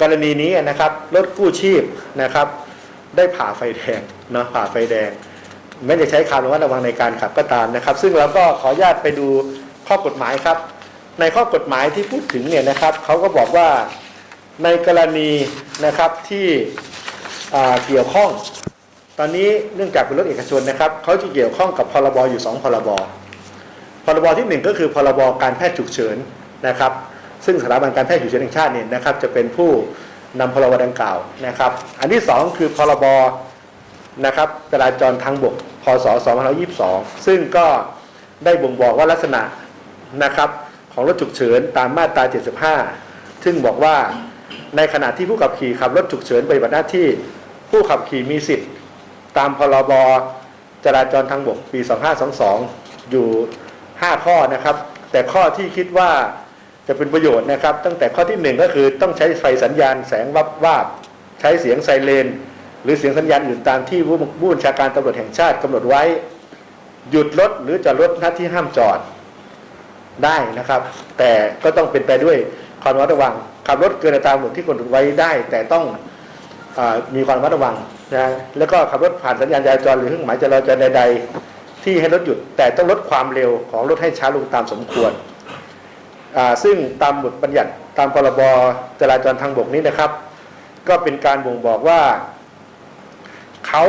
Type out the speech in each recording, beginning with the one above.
กรณีนี้นะครับรถกู้ชีพนะครับ ได้ผ่าไฟแดงเนาะผ่าไฟแดงไม่ได้ใช้ควาระมัดระวังในการขับก็ตามนะครับ ซึ่งเราก็ขออนุญาตไปดูข้อกฎหมายครับ ในข้อกฎหมายที่พูดถึงเนี่ยนะครับเขาก็บอกว่าในกรณีนะครับที่เกี่ยวข้อง ตอนนี้เนื่องจากเป็นรถเอกชนนะครับเขาจะเกี่ยวข้องกับพรบอยู่ 2 พรบพรบที่หนึ่งก็คือพรบการแพทย์ฉุกเฉินนะครับ ซึ่งสถาบันการแพทย์ฉุกเฉินแห่งชาติเนี่ยนะครับจะเป็นผู้นำพรบดังกล่าวนะครับ อันที่สองคือพรบนะครับจราจรทางบกพศ2522 ซึ่งก็ได้บ่งบอกว่าลักษณะนะครับของรถฉุกเฉินตามมาตรา 75 ซึ่งบอกว่าในขณะที่ผู้ขับขี่ขับรถฉุกเฉินปฏิบัติหน้าที่ผู้ขับขี่มีสิทธิ์ตามพรบจราจรทางบกปี 2522 อยู่ 5 ข้อนะครับ แต่ข้อที่คิดว่า จะเป็นประโยชน์นะครับ ตั้งแต่ข้อทีหนึ่1ก็คือต้องใช้ไฟสัญญาณแสงวับวาบ ใช้เสียงไซเรนหรือเสียงสัญญาณอื่นตามที่ผู้บัญชาการตำรวจแห่งชาติกำหนดไว้ หยุดรถหรือจอดรถน้าที่ห้ามจอดได้นะครับ แต่ก็ต้องเป็นไปด้วยความระมัดระวังขับรถเกินอัตราหมดที่กำหนดไว้ได้ แต่ต้องอมีความระมัดระวังนะแล้วก็ขับรถผ่านสัญญาณจราจรหรือเครื่องหมายจราจรใด ๆ ที่ให้รถหยุด แต่ต้องลดความเร็วของรถให้ช้าลงตามสมควร ซึ่งตามบทบัญญัติตามพรบจราจรทางบกนี้นะครับ ก็เป็นการบ่งบอกว่าเขา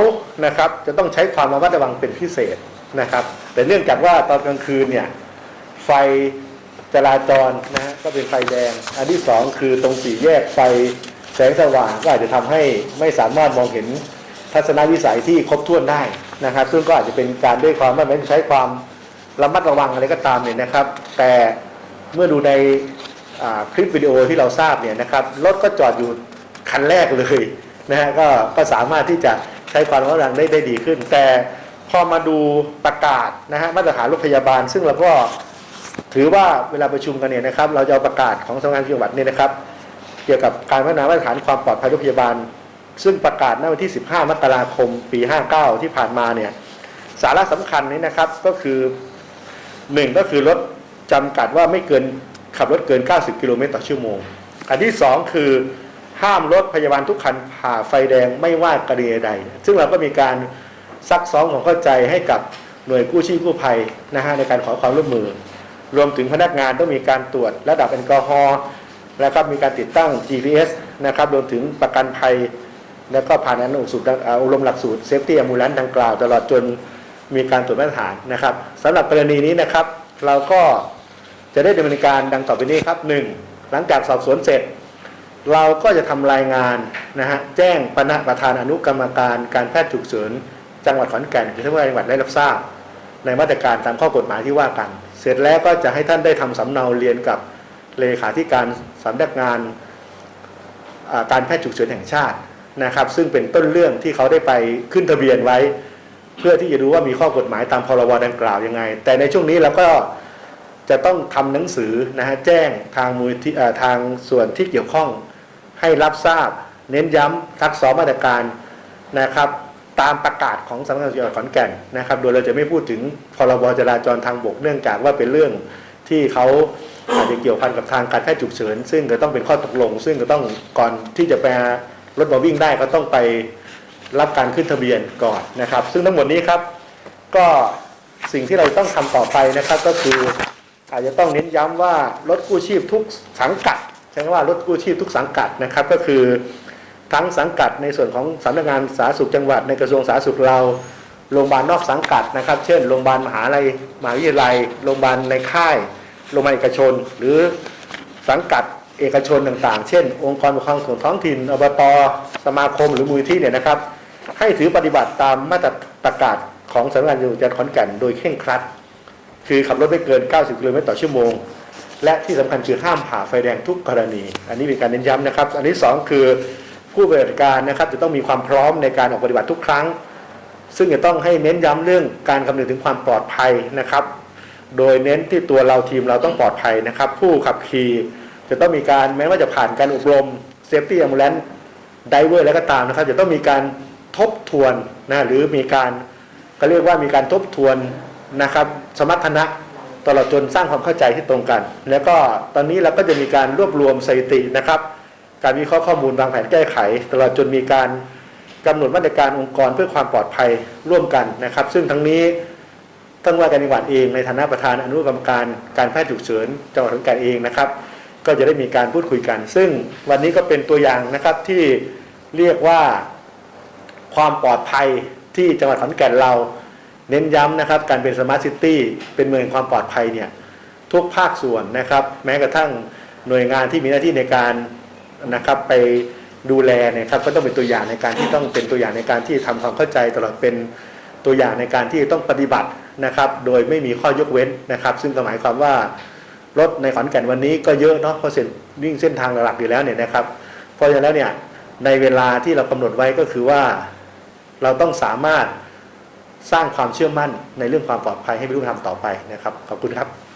นะครับจะต้องใช้ความระมัดระวังเป็นพิเศษนะครับ แต่เนื่องจากว่าตอนกลางคืนเนี่ยไฟจราจรนะฮะก็เป็นไฟแดง อันที่สองคือตรงสี่แยกไฟแสงสว่างก็อาจจะทำให้ไม่สามารถมองเห็นทัศนวิสัยที่ครบถ้วนได้นะครับ ซึ่งก็อาจจะเป็นการด้วยความไม่ใช้ความระมัดระวังอะไรก็ตามเนี่ยนะครับ แต่ เมื่อดูในคลิปวิดีโอที่เราทราบเนี่ยนะครับรถก็จอดอยู่คันแรกเลยนะฮะก็ก็สามารถที่จะใช้ความระมัดระวังได้ได้ดีขึ้น แต่พอมาดูประกาศนะฮะมาตรฐานรถพยาบาล ซึ่งเราก็ถือว่าเวลาประชุมกันเนี่ยนะครับ เราจะเอาประกาศของสำนักงานจังหวัดเนี่ยนะครับ เกี่ยวกับการพัฒนามาตรฐานความปลอดภัยรถพยาบาล ซึ่งประกาศณวันที่ 15 มกราคม ปี 59 ที่ผ่านมาเนี่ยสาระสำคัญนี้นะครับก็คือหนึ่งก็คือรถ จำกัดว่าไม่เกินขับรถเกิน 90 กิโลเมตรต่อชั่วโมง อันที่สองคือห้ามรถพยาบาลทุกคันผ่าไฟแดงไม่ว่ากรณีใด ซึ่งเราก็มีการซักซ้อมของเข้าใจให้กับหน่วยกู้ชีพกู้ภัยนะฮะในการขอความร่วมมือ รวมถึงพนักงานต้องมีการตรวจระดับแอลกอฮอล์แล้วก็มีการติดตั้ง GPS นะครับรวมถึงประกันภัย แล้วก็ผ่านอบรมดังอ่าอบรมหลักสูตรเซฟตี้ a m b u l a n c e ดังกล่าว ตลอดจนมีการตรวจมาตรฐานนะครับสำหรับกรณีนี้นะครับ เราก็ จะได้ดำเนินการดังต่อไปนี้ครับหนึ่งหลังจากสอบสวนเสร็จ เราก็จะทำรายงานนะฮะแจ้งคณะประธานอนุกรรมการการแพทย์ฉุกเฉินจังหวัดขอนแก่นคือท่านผู้จังหวัดได้รับทราบ ในมาตรการตามข้อกฎหมายที่ว่ากัน เสร็จแล้วก็จะให้ท่านได้ทำสำเนาเรียนกับเลขาธิการสำนักงานการแพทย์ฉุกเฉินแห่งชาตินะครับ ซึ่งเป็นต้นเรื่องที่เขาได้ไปขึ้นทะเบียนไว้ เพื่อที่จะดูว่ามีข้อกฎหมายตามพรบดังกล่าวยังไง แต่ในช่วงนี้เราก็ จะต้องทำหนังสือนะฮะแจ้งทางมูลที่ทางส่วนที่เกี่ยวข้องให้รับทราบ เน้นย้ำทักซ้อมมาตรการนะครับตามประกาศของสำนักงานจังหวัดขอนแก่นนะครับ โดยเราจะไม่พูดถึงพรบจราจรทางบกเนื่องจากว่าเป็นเรื่องที่เขาอาจจะเกี่ยวพันกับทางการแพทย์ฉุกเฉิน ซึ่งก็ต้องเป็นข้อตกลง ซึ่งก็ต้องก่อนที่จะไปรถมาวิ่งได้ก็ต้องไปรับการขึ้นทะเบียนก่อนนะครับ ซึ่งทั้งหมดนี้ครับก็สิ่งที่เราต้องทำต่อไปนะครับก็คือ อาจจะต้องเน้นย้ำว่ารถกู้ชีพทุกสังกัดใช้คำว่ารถกู้ชีพทุกสังกัดนะครับ ก็คือทั้งสังกัดในส่วนของสำนักงานสาธารณสุขจังหวัดในกระทรวงสาธารณสุขเราโรงพยาบาลนอกสังกัดนะครับ เช่นโรงพยาบาลมหาลัยมหาวิทยาลัยโรงพยาบาลในค่ายโรงพยาบาลเอกชน หรือสังกัดเอกชนต่างๆ เช่น องค์กรปกครองส่วนท้องถิ่นอบตสมาคมหรือมูลที่เนี่ยนะครับ ให้ถือปฏิบัติตามมาตรประกาศของสำนักงานจังหวัดขอนแก่นโดยเคร่งครัด คือขับรถไม่เกิน 90กิโลเมตรต่อชั่วโมง และที่สำคัญคือห้ามผ่าไฟแดงทุกกรณี อันนี้เป็นการเน้นย้ำนะครับ อันที่สองคือผู้ปฏิบัติการนะครับจะต้องมีความพร้อมในการออกปฏิบัติทุกครั้ง ซึ่งจะต้องให้เน้นย้ำเรื่องการคำนึงถึงความปลอดภัยนะครับ โดยเน้นที่ตัวเราทีมเราต้องปลอดภัยนะครับ ผู้ขับขี่จะต้องมีการแม้ว่าจะผ่านการอบรม Safety Ambulance Diver แล้วก็ตามนะครับ จะต้องมีการทบทวนนะหรือมีการก็เรียกว่ามีการทบทวน นะครับ สมรรถนะตลอดจนสร้างความเข้าใจที่ตรงกัน แล้วก็ตอนนี้เราก็จะมีการรวบรวมสถิตินะครับ การวิเคราะห์ข้อมูลวางแผนแก้ไข ตลอดจนมีการกำหนดมาตรการองค์กรเพื่อความปลอดภัยร่วมกันนะครับ ซึ่งทั้งนี้ท่านว่าการจังหวัดเองในฐานะประธานอนุกรรมการการแพทย์ฉุกเฉินจังหวัดขอนแก่นเองนะครับ ก็จะได้มีการพูดคุยกัน ซึ่งวันนี้ก็เป็นตัวอย่างนะครับที่เรียกว่าความปลอดภัยที่จังหวัดขอนแก่นเรา เน้นย้ำนะครับการเป็นสมาร์ทซิตี้เป็นเมืองความปลอดภัยเนี่ยทุกภาคส่วนนะครับ แม้กระทั่งหน่วยงานที่มีหน้าที่ในการนะครับไปดูแลเนะครับก็ต้องเป็นตัวอย่างในการที่ต้องเป็นตัวอย่างในการที่ทำความเข้าใจตลอดเป็นตัวอย่างในการที่ต้องปฏิบัตินะครับ โดยไม่มีข้อยกเว้นนะครับ ซึ่งหมายความว่ารถในขอนแก่นวันนี้ก็เยอะเนาะเพราะเส้นวิ่งเส้นทางหลักอยู่แล้วเนี่ยนะครับ เพราะฉะนั้นแล้วเนี่ยในเวลาที่เรากำหนดไว้ก็คือว่าเราต้องสามารถ สร้างความเชื่อมั่นในเรื่องความปลอดภัยให้ผู้ทำต่อไปนะครับ ขอบคุณครับ